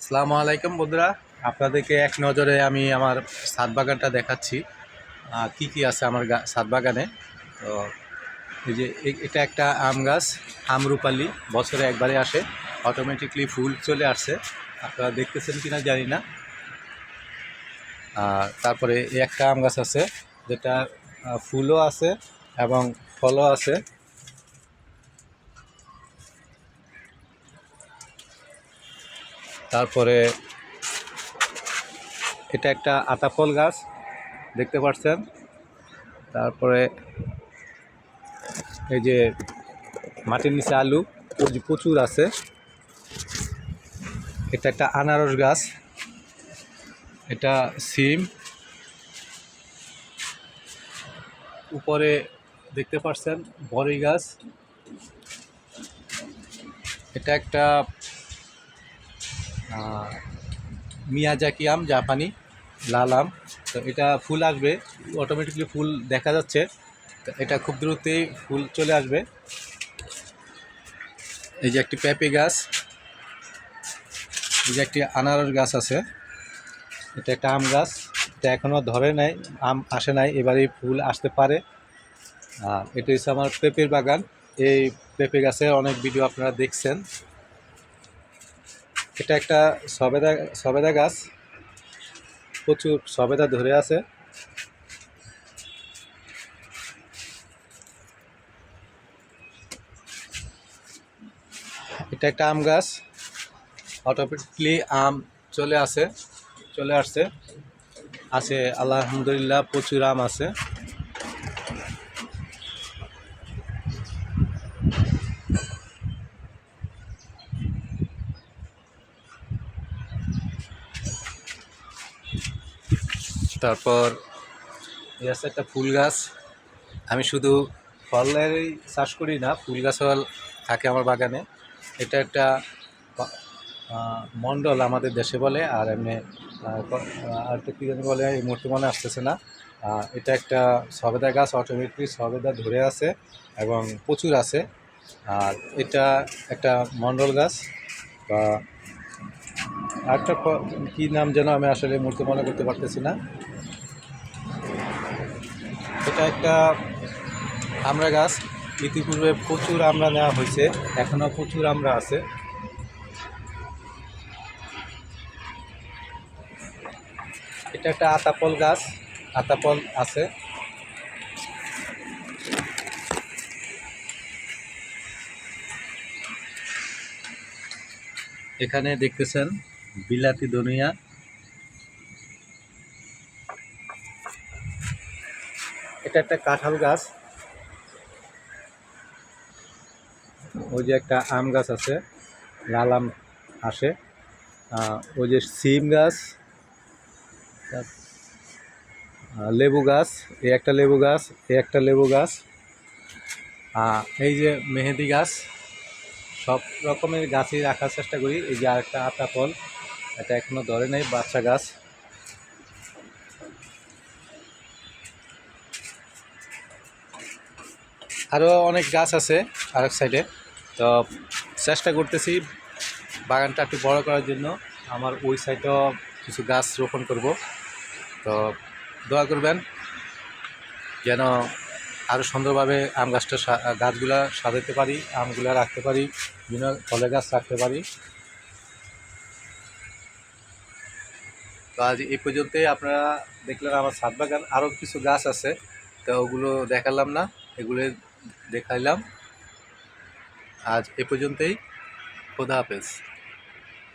আসসালামু আলাইকুম বন্ধুরা। আপনাদেরকে এক নজরে আমি আমার ছাদ বাগানটা দেখাচ্ছি। কি কি আছে আমার ছাদ বাগানে? তো এই যে এটা একটা আম গাছ আমরুপালি বছরে একবারে আসে। অটোমেটিকলি ফুল চলে আসছে। আপনারা দেখতেছেন কিনা জানি না। তারপরে একটা আম গাছ আছে, যেটা ফুলও আছে এবং ফলও আছে। তারপরে এটা একটা আতাফল গাছ, দেখতে পাচ্ছেন। তারপরে এই যে মাটির নিচে আলু প্রচুর আছে। এটা একটা আনারস গাছ, এটা সিম। উপরে দেখতে পাচ্ছেন বড়ই গাছ। এটা একটা মিয়াজাকি আম জাপানি, লাল আম। তো এটা ফুল আসবে অটোমেটিকলি ফুল দেখা যাচ্ছে। এটা খুব দ্রুতই ফুল চলে আসবে। এই যে একটি পেঁপে গাছ, এই যে একটি আনারস গাছ আছে, এটা একটা আম গাছ। এটা এখনও ধরে নাই, আম আসে নাই এবারেই ফুল আসতে পারে। আর এটা হচ্ছে আমার পেঁপের বাগান। এই পেঁপে গাছের অনেক ভিডিও আপনারা দেখছেন। এটা একটা সবেদা সবেদা গাছ। প্রচুর সবেদা ধরে আছে। এটা একটা আম গাছ। অটোমেটিকলি আম চলে আসে, চলে আসছে। আছে, আলহামদুলিল্লাহ, প্রচুর আম আছে। তারপর এই একটা ফুল গাছ। আমি শুধু ফলেরই চাষ করি না, ফুল গাছও থাকে আমার বাগানে। এটা একটা মণ্ডল আমাদের দেশে বলে, আর এমনি আর একটা কী বলে, এই মুহূর্তে মনে আসতেছে না। এটা একটা সবেদা গাছ অটোমেটিক সবেদা ধরে আছে এবং প্রচুর আছে। আর এটা একটা মণ্ডল গাছ বা আরেকটা ক- নাম যেন আমি আসলে মূর্তি মনে করতে পারতেছি না? এটা একটা আমরা গাছ। ইতিপূর্বে প্রচুর আমরা নেওয়া হয়েছে এখনও প্রচুর আমরা আছে। এটা একটা আতাপল গাছ, আতাপল আছে। এখানে দেখতেছেন বিলাতি ধনিয়া এটা একটা কাঁঠাল গাছ। ওই যে একটা আম গাছ আছে, লাল আম আসে। ওই যে সিম গাছ লেবু গাছ, এই একটা লেবু গাছ, এই একটা লেবু গাছ। এই যে মেহেদি গাছ, সব রকমের গাছই রাখার চেষ্টা করি, এই যে আরেকটা আতা ফল। এটা এখনও ধরে নেই, বাচ্চা গাছ। আরও অনেক গাছ আছে আরেক সাইডে। তো চেষ্টা করতেছি বাগানটা একটু বড় করার জন্য। আমার ওই সাইডেও কিছু গাছ রোপণ করব। তো দোয়া করবেন যেন আরও সুন্দরভাবে আম গাছটা গাছগুলা সাজাতে পারি, আমগুলা রাখতে পারি, বিভিন্ন ফলের গাছ রাখতে পারি। তো আজ এই পর্যন্তই। আপনারা দেখলেন আমার ছাদ বাগান আরও কিছু গাছ আছে, তো ওগুলো দেখালাম না, এগুলো দেখাইলাম। আজ এ পর্যন্তই, খোদা হাফেজ।